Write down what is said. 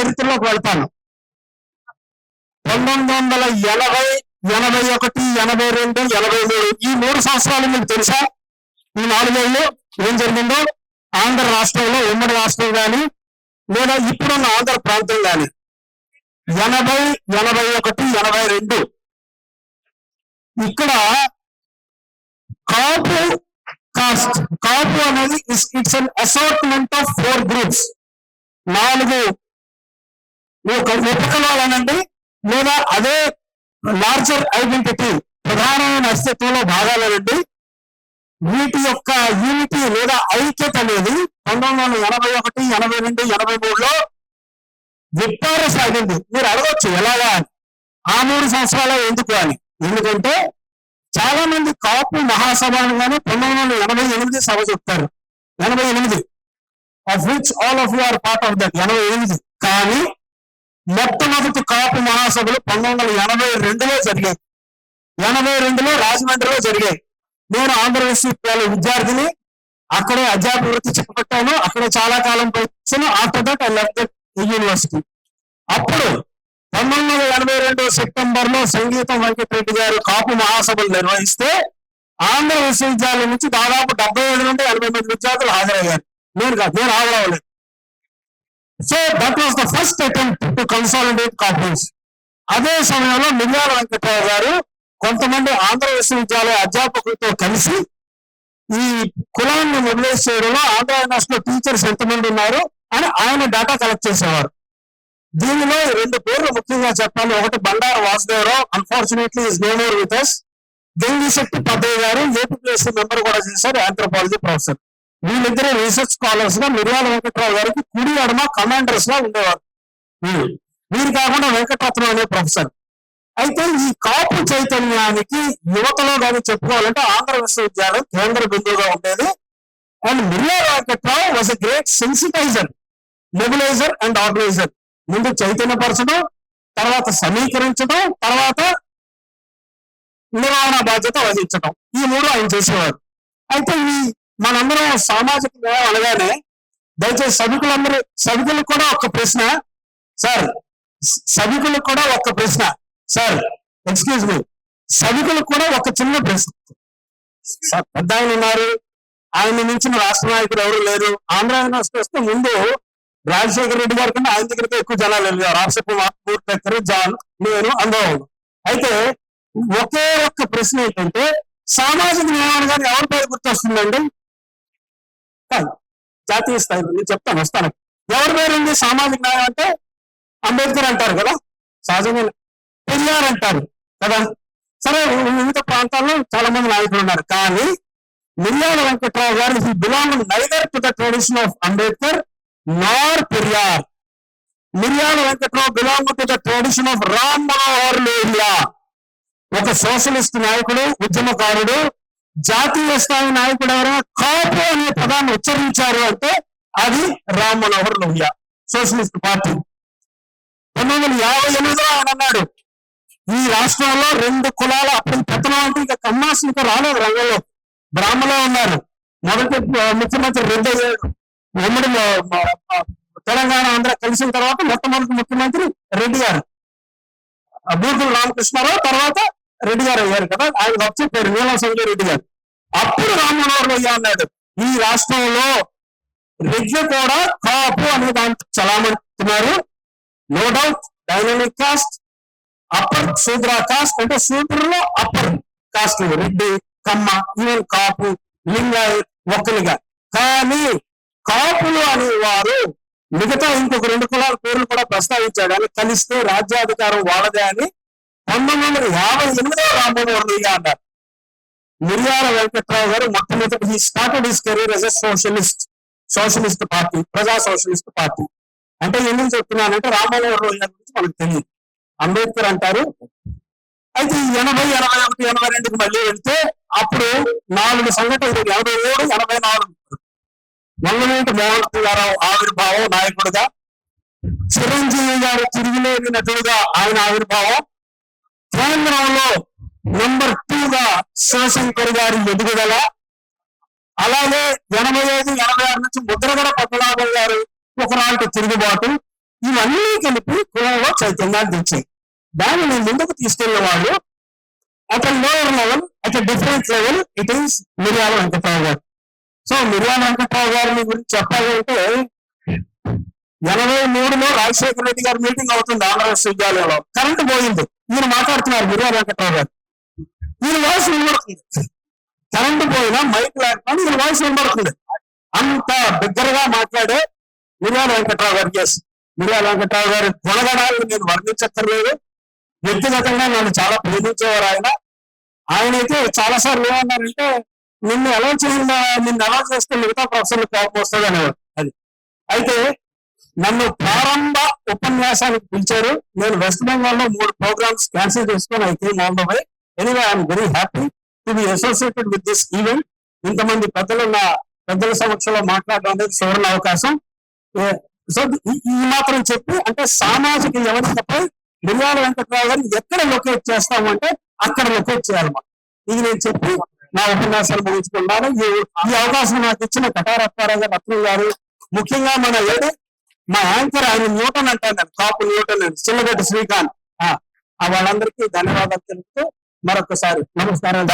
చరిత్రలోకి వెళ్తాను. పంతొమ్మిది వందల ఎనభై ఎనభై ఒకటి ఎనభై రెండు ఎనభై మూడు ఈ మూడు సంవత్సరాలు మీకు తెలుసా? ఈ నాలుగేళ్ళు ఏం జరిగిందో? ఆంధ్ర రాష్ట్రంలో ఉమ్మడి రాష్ట్రం కానీ లేదా ఇప్పుడున్న ఆంధ్ర ప్రాంతం కానీ. ఎనభై ఎనభై ఒకటి ఎనభై రెండు. ఇక్కడ కాపు కాస్ట్ కాపు అనేది it's an assortment of four groups నాలుగు ఒక ఉపకులాలనండి లేదా అదే లార్జర్ ఐడెంటిటీ ప్రధానమైన అస్తిత్వంలో భాగాలనండి వీటి యొక్క యూనిటీ లేదా ఐక్యత అనేది పంతొమ్మిది వందల ఎనభై ఒకటి ఎనభై రెండు ఎనభై మూడులో విప్పార సాగింది మీరు అడగచ్చు ఎలాగా ఆ మూడు సంవత్సరాలు ఎందుకు అని. ఎందుకంటే చాలా మంది కాపు మహాసభను కానీ పంతొమ్మిది వందల ఎనభై ఎనిమిది సభ చెప్తారు. ఎనభై ఎనిమిది of which all of you are part of that ఎనభై ఎనిమిది. కానీ మొట్టమొదటి కాపు మహాసభలు పంతొమ్మిది వందల ఎనభై రెండులో జరిగాయి. ఎనభై రెండులో రాజమండ్రిలో జరిగాయి. నేను ఆంధ్ర విశ్వవిద్యాలయ విద్యార్థిని అక్కడే అధ్యాపక వృత్తి చేపట్టాను. అక్కడ చాలా కాలం వచ్చాను after that I left university. అప్పుడు పంతొమ్మిది వందల ఎనభై రెండు సెప్టెంబర్లో సంగీతం వెంకటరెడ్డి గారు కాపు మహాసభలు నిర్వహిస్తే ఆంధ్ర విశ్వవిద్యాలయం నుంచి దాదాపు డెబ్బై ఏడు నుండి ఎనభై మంది విద్యార్థులు హాజరయ్యారు. నేను కాదు నేను హాజరవ్వలేదు. So that was the first attempt to consolidate copies అదే సమయంలో మిర్యాల వెంకటరావు గారు కొంతమంది ఆంధ్ర విశ్వవిద్యాలయ అధ్యాపకులతో కలిసి ఈ కులాన్ని మొబిలైజ్ చేయడంలో ఆంధ్ర యూనివర్సిటీలో టీచర్స్ ఎంతమంది ఉన్నారు అని ఆయన డేటా కలెక్ట్ చేసేవారు. దీనిలో రెండు పేర్లు ముఖ్యంగా చెప్పాలి. ఒకటి Bandaru Vasudevarao unfortunately is no more with us Setti Paddayya గారు ఏపీఎస్సీ మెంబర్ కూడా చేశారు ఆంథ్రోపాలజీ ప్రొఫెసర్ వీళ్ళిద్దరూ రీసెర్చ్ స్కాలర్స్గా మిర్యాల వెంకట్రావు గారికి కుడి అడమ కమాండర్స్గా ఉండేవారు. వీళ్ళు. వీరు కాకుండా వెంకటరత్నం అనే ప్రొఫెసర్. అయితే ఈ కాపు చైతన్యానికి యువతలో కానీ చెప్పుకోవాలంటే ఆంధ్ర విశ్వవిద్యాలయం కేంద్ర బిందువుగా ఉండేది. And Miryala Venkatrao was a great sensitiser mobiliser and organiser ముందు చైతన్యపరచడం తర్వాత సమీకరించడం తర్వాత నిర్వహణ బాధ్యత వహించడం. ఈ మూడు ఆయన చేసేవారు. అయితే ఈ మనందరం సామాజిక న్యాయం అనగానే దయచేసి సభికులందరూ సభికులకు కూడా ఒక ప్రశ్న. సార్ సభికులకు కూడా ఒక ప్రశ్న. Sir excuse me. సభికులకు కూడా ఒక చిన్న ప్రశ్న. సార్ పెద్ద ఆయన ఉన్నారు. ఆయన మించిన రాష్ట్ర నాయకుడు ఎవరు లేరు. ఆంధ్ర యూనివర్సిటీ వస్తే ముందు రాజశేఖర రెడ్డి గారి కన్నా ఆయన దగ్గరికి ఎక్కువ జనాలు వెళ్ళారు. రాష్ట్రపు దగ్గర జాన్ నేను అందరం. అయితే ఒకే ఒక్క ప్రశ్న ఏంటంటే సామాజిక న్యాయం గారు ఎవరి పేరు గుర్తొస్తుందండి? కాదు జాతీయ స్థాయిలో నేను చెప్తాను వస్తాను. ఎవరి పేరు ఉంది? సామాజిక న్యాయం అంటే అంబేద్కర్ అంటారు కదా? సహజంగా పెరియార్ అంటారు కదా? సరే వివిధ ప్రాంతాల్లో చాలా మంది నాయకులు ఉన్నారు. కానీ మిర్యాల వెంకట్రావు గారు he belong neither to the tradition of Ambedkar nor Periyar. Miryala Venkatrao belong to the tradition of Ram Manohar Lohia. ఒక సోషలిస్ట్ నాయకుడు ఉద్యమకారుడు జాతీయ స్థాయి నాయకుడు ఎవరైనా కాపు అనే పదాన్ని ఉచ్చరించారు అంటే అది రామ్ మనోహర్ లోహియా సోషలిస్ట్ పార్టీ. పంతొమ్మిది వందల యాభై ఎనిమిదిలో ఆయన అన్నాడు ఈ రాష్ట్రంలో రెండు కులాల అప్పుడు పెత్తనం అంటే ఇంకా కమ్మాస్ ఇంకా రాలేదు రంగంలో. బ్రాహ్మణులు ఉన్నారు. మొదటి ముఖ్యమంత్రి రెడ్డి ఉమ్మడి తెలంగాణ ఆంధ్ర కలిసిన తర్వాత మొట్టమొదటి ముఖ్యమంత్రి రెడ్డి గారు. అభూతుల రామకృష్ణారావు తర్వాత రెడ్డి గారు అయ్యారు కదా ఆయన వచ్చి పేరు నీలం సంజయ్ రెడ్డి గారు. అప్పుడు రామ్మనోహర్ అయ్యా అన్నాడు? ఈ రాష్ట్రంలో రెడ్లు కూడా కాపు అనే దాంట్లో చలామణిస్తున్నారు no doubt dynamic caste upper Shudra caste అంటే శూద్రులో upper caste Reddy Kamma even Kapu Lingayat ఒక్కలుగా కానీ కాపులు అనేవారు మిగతా ఇంకొక రెండు కులాల పేర్లు కూడా ప్రస్తావించాడు. అని కలిస్తే రాజ్యాధికారం వాడదే అని పంతొమ్మిది వందల యాభై ఎనిమిదో రామ్మోహన్ అన్నారు మిరియాల వెంకట్రావు గారు మొట్టమొదటి he started his career as a socialist socialist party Praja socialist party అంటే ఎందుకు చెప్తున్నానంటే రామ్మోహన్ రోహింగ్యా గురించి మనకు తెలియదు. అంబేద్కర్ అంటారు. అయితే ఎనభై ఎనభై ఒకటి ఎనభై రెండుకి మళ్ళీ వెళ్తే అప్పుడు నాలుగు సంఘటనలు ఎనభై ఏడు ఎనభై నాలుగు. వంగనూటి మోహన్ గారావు ఆవిర్భావం నాయకుడిగా. చిరంజీవి గారు తిరిగిలేని నటుడుగా ఆయన ఆవిర్భావం. కేంద్రంలో నెంబర్ శివశంకర్ గారి ఎదుగుదల అలాగే ఎనభై ఐదు ఎనభై ఆరు నుంచి ముద్రగడ పద్మనాభం గారు ఒకనాటి తిరుగుబాటు ఇవన్నీ కలిపి కులంలో చైతన్యాన్ని తెచ్చాయి. దానిని ముందుకు తీసుకెళ్ళిన వాళ్ళు at lower level at different level it is Miryala Venkatrao గారు. సో మిర్యాల వెంకట్రావు గారిని గురించి చెప్పాలంటే ఎనభై మూడులో రాజశేఖర రెడ్డి గారి మీటింగ్ అవుతుంది ఆంధ్ర విశ్వవిద్యాలయంలో కరెంట్ పోయింది. మీరు మాట్లాడుతున్నారు మిర్యాల వెంకట్రావు గారు. వీళ్ళ వాయిస్ వినబడుతుంది కరెంట్ పోయినా మైక్ లేకపోయినా వీళ్ళ వాయిస్ వినబడుతుంది అంత బిగ్గరగా మాట్లాడే మిర్యాల వెంకట్రావు గారు ఎస్ మిర్యాల వెంకట్రావు గారి గుణగణాలను నేను వర్ణించక్కర్లేదు. వ్యక్తిగతంగా నన్ను చాలా ప్రేమించేవారు ఆయన. ఆయన అయితే చాలా సార్లు ఏమన్నారంటే నిన్ను ఎలా చేయాలి నిన్ను ఎలా చేస్తే మిగతా ప్రొఫెసర్లు కోపం వస్తుంది? అనేవారు. అది. అయితే నన్ను ప్రారంభ ఉపన్యాసానికి పిలిచారు. నేను వెస్ట్ బెంగాల్లో మూడు ప్రోగ్రామ్స్ క్యాన్సిల్ చేసుకొని అయితే on the anyway I'm very happy to be associated with this event ఇంతమంది పెద్దలు నా పెద్దల సమక్షంలో మాట్లాడడం అనేది సువర్ణ అవకాశం. సో ఈ మాత్రం చెప్పి అంటే సామాజిక వ్యవస్థపై మిర్యాల వెంకట్రావు గారిని ఎక్కడ లొకేట్ చేస్తాము అంటే అక్కడ లొకేట్ చేయాలి ఇది నేను చెప్పి నా ఉపన్యాసాలు ముగించుకున్నాను ఈ అవకాశం నాకు ఇచ్చిన కటారప్పారావు గారు రత్నం గారు ముఖ్యంగా మన ఏడు మా యాంకర్ ఆయన న్యూటన్ అంటాను కాపు న్యూటన్ అని చిన్నగడ్డ శ్రీకాంత్. ఆ, ఆ వాళ్ళందరికీ ధన్యవాదాలు తెలుపుతూ మరొకసారి నమస్కారం